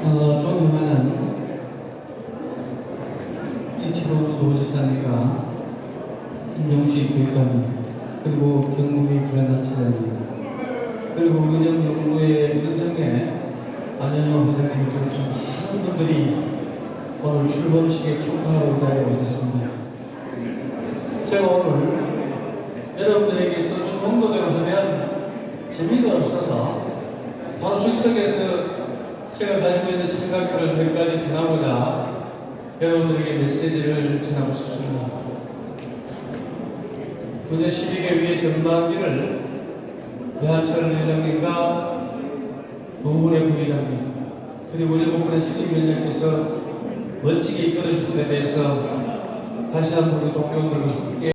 어, 존경하는 이치로 도지사님과 인정식 교육감님 그리고 경북의 불안한 차장님 그리고 의정 연구의 의정의 안현영 회장님 그리고 많은 분들이 오늘 출범식에 축하하러 이 자리에 오셨습니다. 제가 오늘 여러분들에게서 좀 홍보대로 하면 재미가 없어서 바로 즉석에서 제가 가지고 몇 가지 전하고자 여러분들에게 메시지를 전하고 싶습니다. 문제 12개 위의 전반기를 배한철 의장님과 노은혜 부회장님 그리고 일곱 분의 신임위원장께서 멋지게 이끌어 주신 데 대해서 다시 한번 우리 동료들과 함께